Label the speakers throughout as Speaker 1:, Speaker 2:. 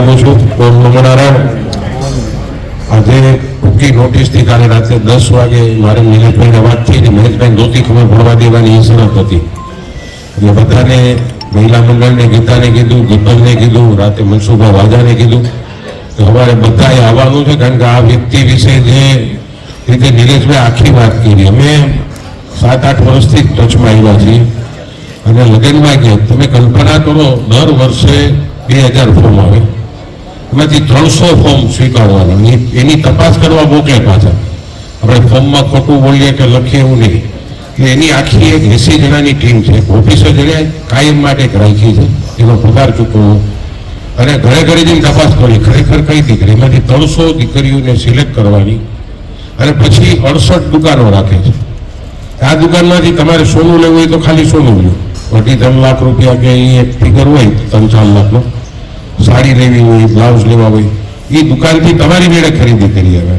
Speaker 1: લાગુ છું. ઓમ નમો નારાયણ. આજે ટૂંકી નોટિસથી કાલે રાત્રે દસ વાગે મારે મહેશભાઈને વાત થઈ ને મહેશભાઈ ધોતી ખબર ભરવા દેવાની એ શરત હતી. એટલે બધાને, મહિલા મંડળને ગીતાને કીધું દીપકને કીધું, રાતે મનસુખભાઈ વાજાને કીધું. તો અમારે બધાએ આવવાનું છે કારણ કે આ વ્યક્તિ વિશે જે રીતે નિલેશભાઈ આખી વાત કરી. અમે સાત આઠ વર્ષથી ટચમાં આવ્યા છીએ. અને લગ્નમાં ગયા તમે કલ્પના કરો, દર વર્ષે બે હજાર ફોર્મ આવે. એમાંથી ત્રણસો ફોર્મ સ્વીકારવાના. એની- તપાસ કરવા મોકલે પાછા. આપણે ફોર્મમાં ખોટું બોલીએ કે લખીએ એવું નહીં. એટલે એની આખી એક એસી જણાની ટીમ છે. ઓફિસર જેને કાયમ માટે રાખી છે. એનો પગાર ચૂકવવો. અને ઘરે ઘરે જઈને તપાસ કરી ખરેખર કઈ દીકરી? એમાંથી ત્રણસો દીકરીઓને સિલેક્ટ કરવાની. અને પછી અડસઠ દુકાનો રાખે છે. આ દુકાનમાંથી તમારે સોનું લેવું હોય તો ખાલી સોનું લ્યો. અઢી ત્રણ લાખ રૂપિયા કે એ એક ફિગર હોય, ત્રણ ચાર લાખનો. સાડી લેવી હોય, બ્લાઉઝ લેવા હોય એ દુકાનથી તમારી મેળે ખરીદી કરી આવે.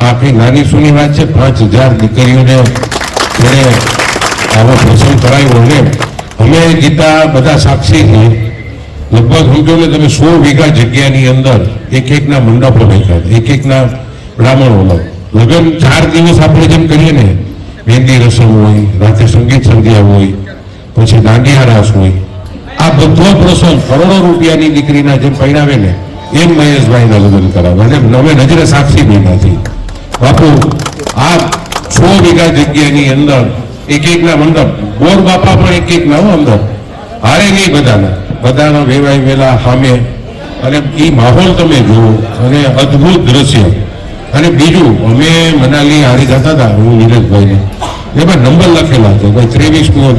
Speaker 1: આ કઈ નાની સુની વાત છે, પાંચ હજાર દીકરીઓને જેને આવો પ્રસંગ કરાયો ને અમે ગીતા બધા સાક્ષી છીએ લગભગ સમજો ને તમે સો વીઘા જગ્યાની અંદર એક એકના મંડપો રાખ્યા એક એકના બ્રાહ્મણોનો. લગ્ન ચાર દિવસ આપણે જેમ કરીએ ને, મહેંદી રસમ હોય, રાતે સંગીત સંધ્યા હોય, પછી દાંડિયા રાસ હોય આ બધો પ્રસંગ કરોડો રૂપિયાની દીકરીના જેમ પહેરાવે ને એમ મહેશભાઈના લગ્ન કરાવે. અમે નજરે સાક્ષી છીએ બાપુ, આ છ વીઘા જગ્યાની અંદર એક એકના મંડપ, ગોર બાપા પણ એક એક ના અંદર હારે નહીં બધાના. બધાના વેવાય વેલા સામે અને એ માહોલ તમે જુઓ, અને અદ્ભુત દ્રશ્ય. અને બીજું, અમે મનાલી હારી જતા હતા, હું નીરજભાઈને એમાં નંબર લખેલા છે. ભાઈ ત્રેવીસમો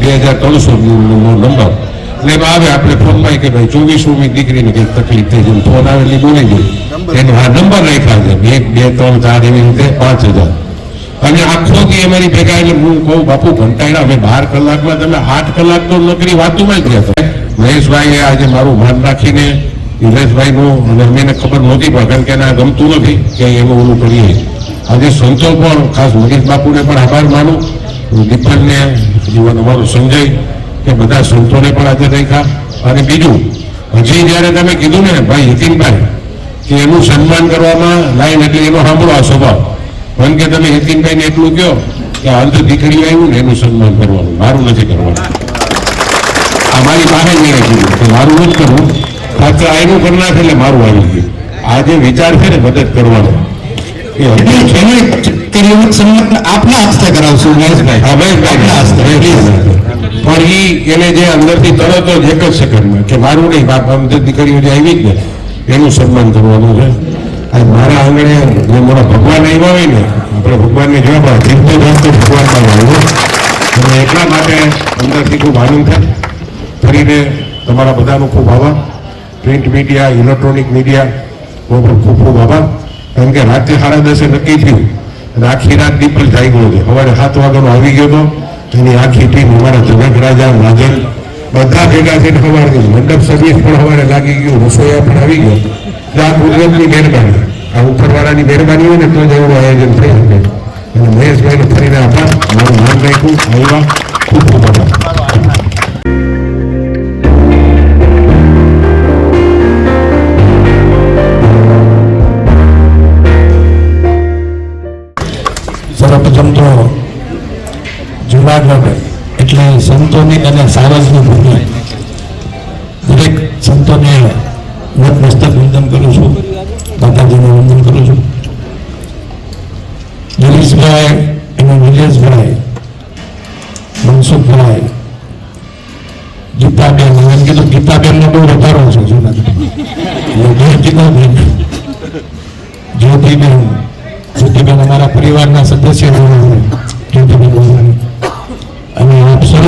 Speaker 1: બે હજાર ત્રણસો નંબર. એટલે એમાં આવે આપણે ફોનમાં કે ભાઈ ચોવીસમી દીકરીને કંઈક તકલીફ થઈ જેમ ફોન આવેલી બોલી ગઈ એનો આ નંબર રાખ્યા છે. એક બે ત્રણ ચાર એવી રીતે પાંચ હજાર. અને આખો દી અમારી ભેગા એટલે હું કહું બાપુ ઘંટાડા અમે બાર કલાકમાં તમે આઠ કલાક તો નોકરી વાતુમાં જ ગયા મહેશભાઈએ આજે મારું માન રાખીને નિલેશભાઈનું અને અમે ખબર નહોતી પણ કારણ કે એને આ ગમતું નથી કે એનું ઓલું કરીએ. આજે સંતો પણ, ખાસ મનીષ બાપુને પણ આભાર માનું. દીપકને, જીવન અમારું સંજય, કે બધા સંતોને પણ આજે રાખ્યા. અને બીજું, હજી જ્યારે તમે કીધું ને, ભાઈ હિતિનભાઈ કે એનું સન્માન કરવામાં લાઈન એટલે એનો સાંભળો આ સ્વભાવ. પણ કે તમે હિતિનભાઈને એટલું કહો કે અંધ દીકરી આવ્યું ને એનું સન્માન કરવાનું. મારું નથી કરવાનું. અમારી પાસે મેળે કીધું કે મારું નથી કરવું. ખાતર આવ્યું કરી નાખે એટલે મારું આવી ગયું. જે વિચાર છે ને, મદદ કરવાનો. એ અદ્ભુત છે.
Speaker 2: આપના હસ્તે કરાવશું મહેશભાઈ
Speaker 1: હા.
Speaker 2: આપના હસ્તે
Speaker 1: પણ ઈ એને જે અંદરથી તરત જ એક જ સેકન્ડમાં કે મારું નહીં બાપ આમ દીકરીઓ જે આવી જ ને એનું સન્માન કરવાનું છે આ મારા આંગણે જે મારો ભગવાન આવ્યા હોય ને આપણે ભગવાનને જવાબ પણ જીવતો જાગતો ભગવાન પણ આવ્યો અને એટલા માટે અંદરથી ખૂબ આનંદ થાય ફરીને તમારા બધાનો ખૂબ આભાર પ્રિન્ટ મીડિયા ઇલેક્ટ્રોનિક મીડિયા બહુ ખૂબ ખૂબ આભાર કારણ કે રાતે સાડા દસે નક્કી થયું. અને આખી રાત દીપલ જાગ્યો છે. સવારે સાત વાગ્યાનો આવી ગયો હતો. એની આખી ટીમ અમારા જનક રાજા રાજન બધા ભેગા થઈને સવારે મંડપ સર્વિસ પણ સવારે લાગી ગયું. રસોઈયા પણ આવી ગયો. આ કુદરતની મહેરબાની. આ ઉપરવાળાની મહેરબાની હોય ને તો જ એવું આયોજન થઈ શકે. અને મહેશભાઈને ફરીને આભાર. મારું નામ રાખ્યું. આવ્યા ખૂબ ખૂબ આભાર.
Speaker 2: સર્વપ્રથમ તો જુનાગઢ એટલે સંતોની અને સારસની ભૂમિ. દરેક સંતોને નતમસ્તક વંદન કરું છું. માતાજીને વંદન કરું છું. દિલીશભાઈ અને નિલેશભાઈ, મનસુખભાઈ, ગીતાબેન. એમ કીધું, ગીતાબેનનો બહુ વધારો છે જુનાગઢ જ્યોતિબેન જ્યોતિબેન અમારા પરિવારના સદસ્ય રહ્યા છે અને આપ સર્વ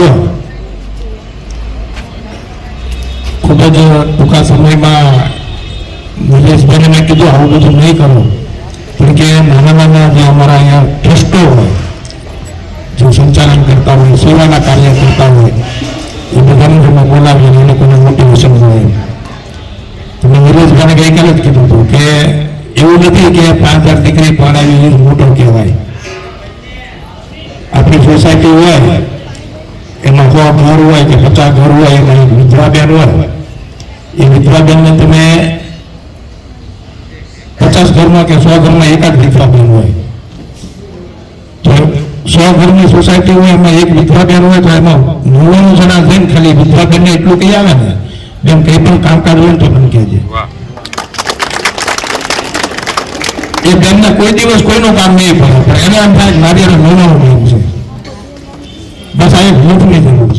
Speaker 2: ખૂબ જ ટૂંકા સમયમાં નિલેશભાઈને કીધું, આવું બધું નહીં કરો. પણ કે નાના નાના જે અમારા અહીંયા ટ્રસ્ટો હોય, જે સંચાલન કરતા હોય, સેવાના કાર્ય કરતા હોય, એ બધાને તમે બોલાવીને એ લોકોને મોટિવેશન મળે તમે નિલેશભાઈને ગઈકાલે જ કીધું હતું કે એવું નથી કે પાંચ દીકરી પડાવી મોટો કહેવાય. આપણી સોસાયટી હોય, એમાં સો ઘર હોય કે પચાસ ઘર હોય, એમાં એક વિધવાબેન હોય. એ વિધવાબેનને તમે પચાસ ઘરમાં કે સો ઘરમાં એકાદ વિધવાબેન હોય. તો સો ઘરની સોસાયટી હોય, એમાં એક વિધવાબેન હોય, તો એમાં નવ્વાણું જણા થઈને ખાલી વિધવાબેનને એટલું કહી આવે ને? બેન કંઈ પણ કામકાજ હોય તો મને કહેજે. એ તેમને કોઈ દિવસ કોઈનું કામ નહીં પડે. પણ એને એમ થાય મારી નવ્વાણું કામ છે. બસ આ એક લૂંટની જરૂર છે.